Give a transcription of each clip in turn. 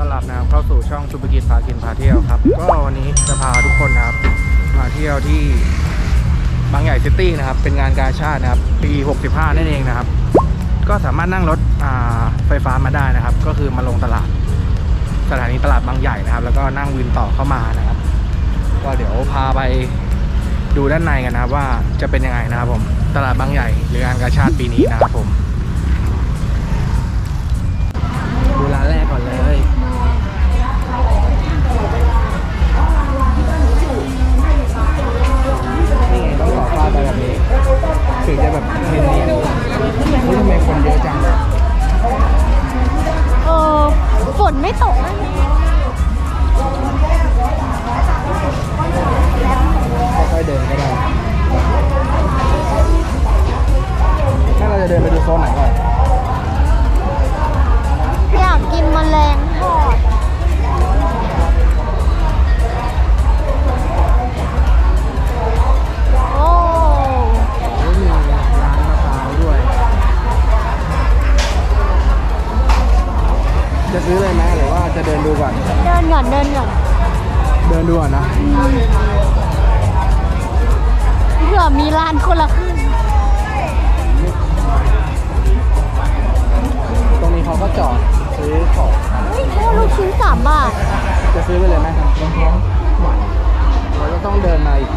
ต้อนรับนะครับเข้าสู่ช่องสุภกิจพากินพาเที่ยวครับ ก็วันนี้จะพาทุกคนนะครับ มาเที่ยวที่บางใหญ่ซิตี้นะครับ เป็นงานกาชาตินะครับ ปี 65 นั่นเองนะครับ ก็สามารถนั่งรถไฟฟ้ามาได้นะครับ ก็คือมาลงตลาด สถานีตลาดบางใหญ่นะครับ แล้วก็นั่งวินต่อเข้ามานะครับ ก็เดี๋ยวพาไปดูด้านในกันนะครับ ว่าจะเป็นยังไงนะครับผมตลาดบางใหญ่หรืองานกาชาติปีนี้นะครับผม ถึงจะแบบเนียนๆนี่ทำไมคนเยอะจังเออฝนไม่ตกนะค่อยๆเดินก็ได้ถ้าเราจะเดินไปดูโซนไหนก่อนอยากกินแมลง จะซื้อเลยไหมหรือว่าจะเดินดูก่อน เดินก่อนเดินก่อนเดินดูก่อนนะเผื่อมีร้านคนละครึ่งตรงนี้เขาก็จอดซื้อของเฮ้ยแค่ลูกชิ้นสามบาท จะซื้อไปเลยไหมครับเราก็ต้องเดินมาอีก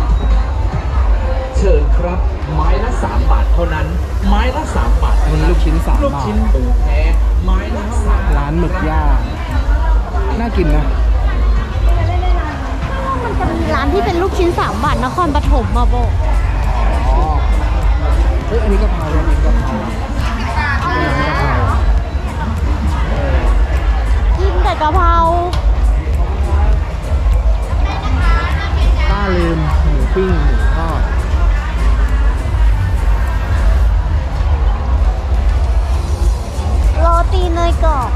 เชิญครับ ไม้ละ 3 บาทเท่านั้น ไม้ละ 3 บาทอันเท่านี้นั้นลูกชิ้นสามลูกบาทชิ้นปูแท้ไม้ละสาม ร้านหมึกย่างน่ากินนะ มันจะมีร้านที่เป็นลูกชิ้นสามบาทนครปฐมมาบอกอ๋อเฮ้ยอันนี้กะเพราอันนี้กะเพราเป็นร้านกะเพราเออกินแต่กะเพราป้าลืมหมูปิ้งหมู โรตีเนยกรอบ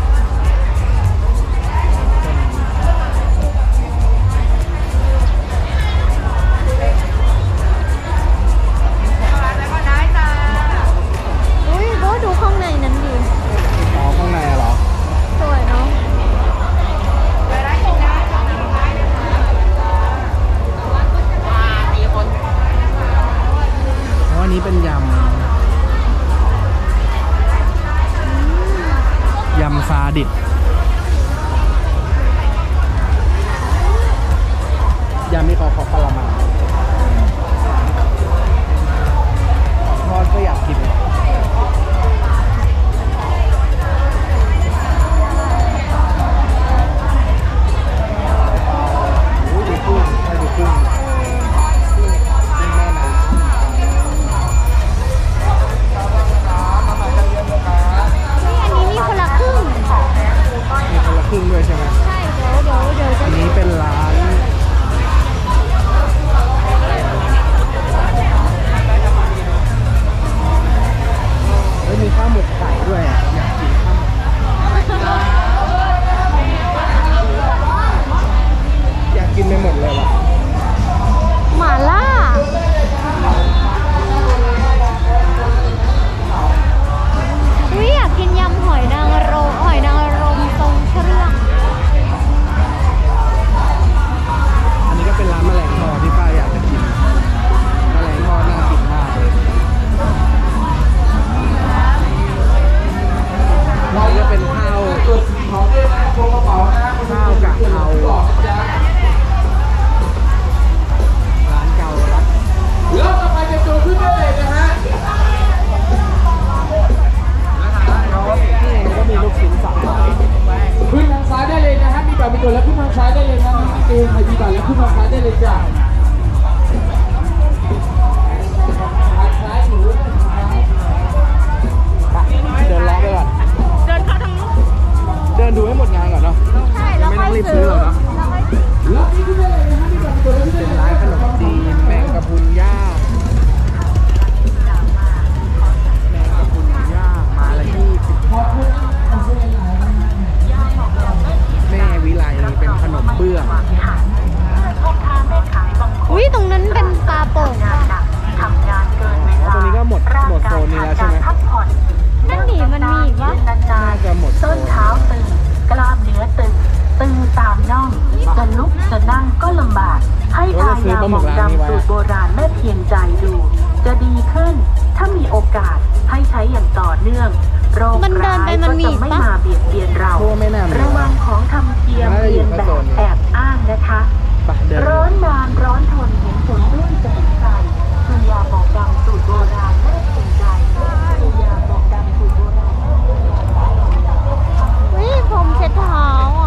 ครึ่ นั่งก็ลำบาก ให้ทายาหมองดำสูตรโบราณแม่เพียงใจดู จะดีขึ้น ถ้ามีโอกาสให้ใช้อย่างต่อเนื่อง โรคร้ายก็จะไม่มาเบียดเบียนเรา ระวังของทำเทียมเรียนแบบแอบอ้างนะคะ ร้อนนานร้อนทนเห็นผลเรื่อจะเห็นใจคือยาหมองดำสูตรโบราณแม่เพียงใจคือยาหองดำสูตรโบราณเฮ้ยผมเช็ดเท้าอะ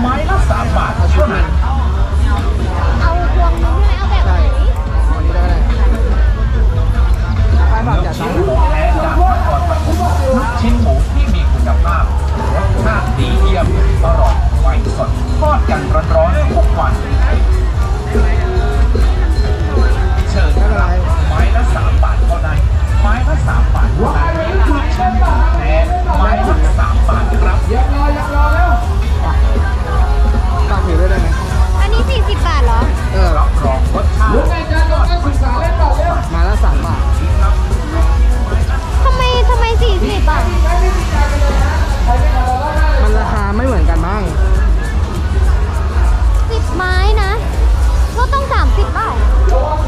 ไม้ละสามบาทเท่านั้นเอาพวงนี้ใช่ไหมเอาแบบไหนชิ้นหมูแท้จากนครปฐมทุกชิ้นหมูที่มีคุณภาพรสชาติดีเยี่ยมอร่อยไวสดทอดกันร้อนๆทุกวันเชิญครับไม้ละสามบาทเท่านั้นไม้ละสามบาทเท่านั้นชิ้นหมูแท้ไม้ละสามบาทครับยังรอยังรอแล้ว ตามถือได้ไหมอันนี้ 40 บาทเหรอ เออลุกไงจ้าลงนั่งศึกษาเล่นต่อเร็วมาละสามบาททำไมทำไม 40 อะ มันราคาไม่เหมือนกันบ้าง10 ไม้นะก็ต้อง 30เปล่าท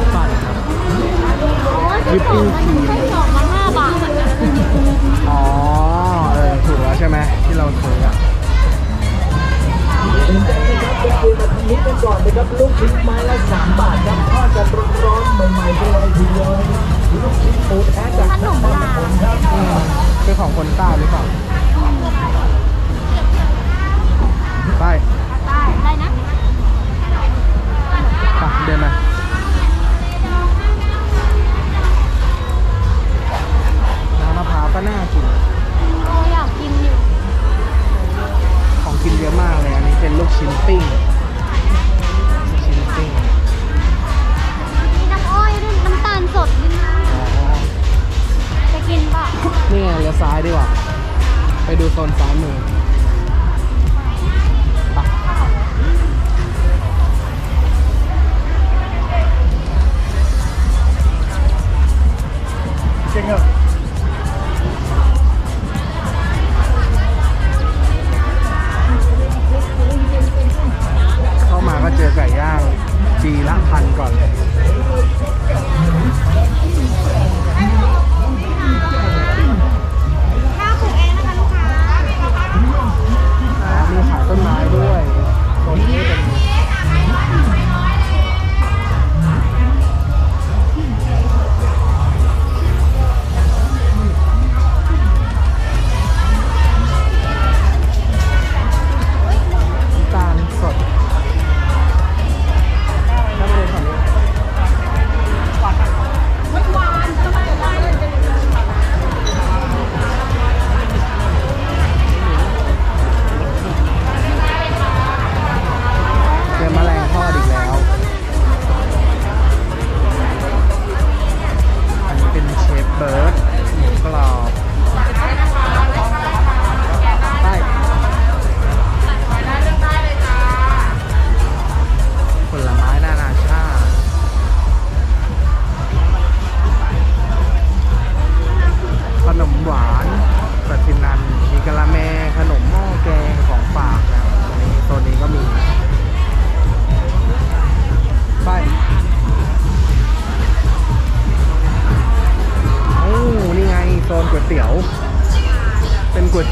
ดปั่นครับวิปปิ้งสองมาห้าบาทอ๋อเออถูกแล้วใช่ไหมที่เราซื้ออะดูมาทางนี้กันก่อนนะครับลูกชิ้นไม้ละ3บาทครับทอดกันร้อนๆใหม่ๆกันเลยทีเดียวลูกชิ้นปูแท้จากนครปฐมครับคือของคนใต้หรือเปล่าใต้ใต้นะไปเดินมา ก็น่ากิน ก็อยากกินอยู่ของกินเยอะมากเลย อันนี้เป็นลูกชิ้นปิ้งลูกชิ้นปิ้งมีน้ำอ้อยด้วยน้ำตาลสดด้วยนะจะกินเปล่ะนี่ไงเลี้ยวซ้ายดีกว่า ไปดูโซนซ้ายมือไปจริงเหรอ พันก่อน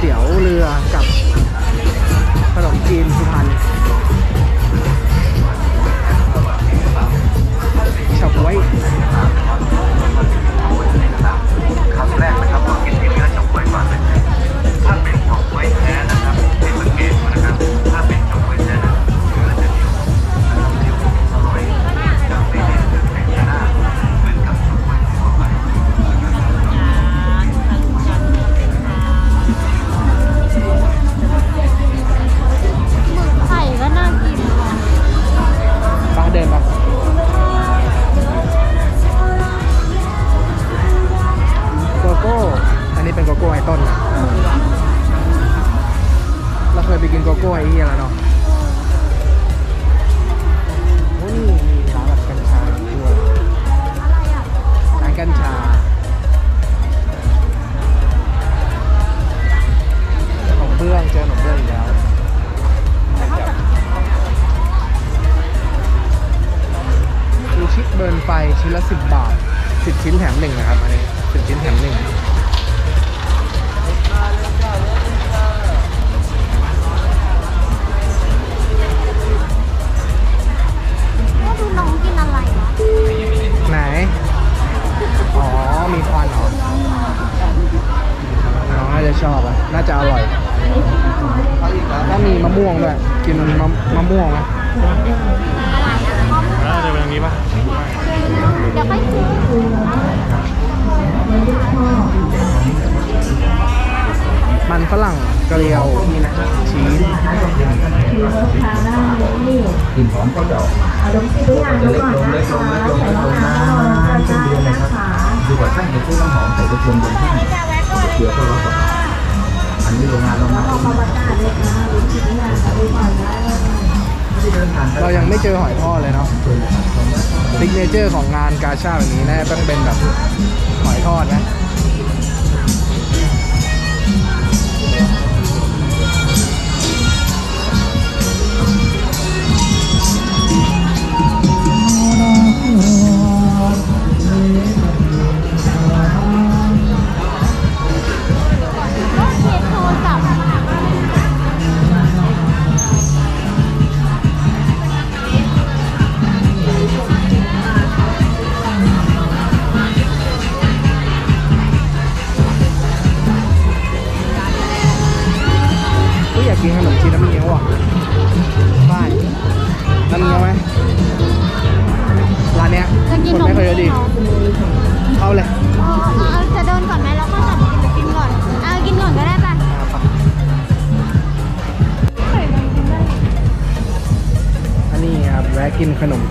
ตี๋ยวเรือกับขนมจีนสุพรรณฉับไว้ มันฝรั่งเกลียวนี่นะชีสกลิ่นหอมก็จะออกมาจะเล็กลงเล็กลงเล็กลงเล็กลงนะจนเดือนเลยครับดูว่าช่างจะซื้อน้ำหอมใส่กระเทียมลงที่ไหนเดี๋ยวก็ร้อนกว่าอันนี้โรงงานโรงงานที่เดินผ่านเรายังไม่เจอหอยทอดเลยเนาะซิกเนเจอร์ของงานกาชาแบบนี้แน่ต้องเป็นแบบหอยทอดนะ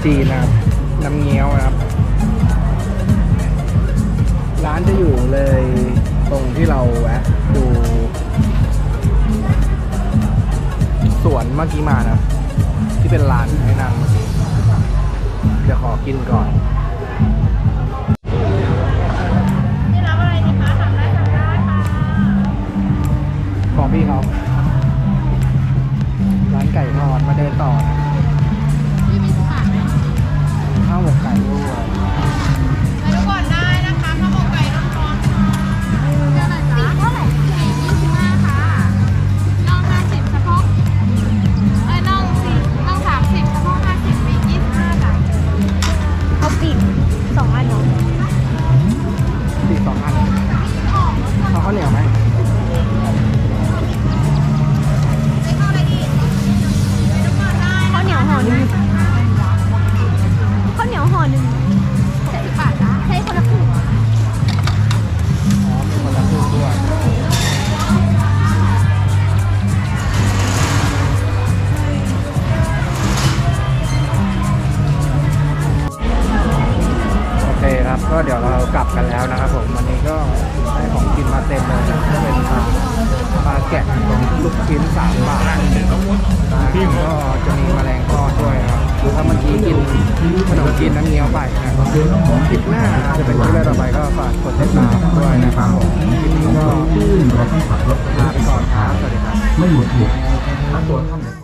จีนนะครับ น้ำเงี้ยวนะครับ ร้านจะอยู่เลยตรงที่เราแวะดูสวนเมื่อกี้มานะที่เป็นร้านให้นั่งเมื่อกี้เดี๋ยวขอกินก่อนของพี่เขาร้านไก่ทอดมาเดินต่อนะ ข้าวหม ก็เดี๋ยวเรากลับกันแล้วนะครับผมวันนี้ก็ได้ของกินมาเต็มเลยนะก็เป็นปลาปลาแกะลูกชิ้นสามบาทนะก็จะมีแมลงทอดด้วยครับถ้าเมื่อกี้กินขนมจีนน้ำเงี้ยวไปนะครับคลิปหน้าจะเป็นคลิปอะไรต่อไปก็ฝากกดติดตามด้วยนะครับผมคลิปนี้ก็เราต้องขับรถลาไปก่อนครับสวัสดีครับไม่หยุดหยุดถ้าตัวท่านไหน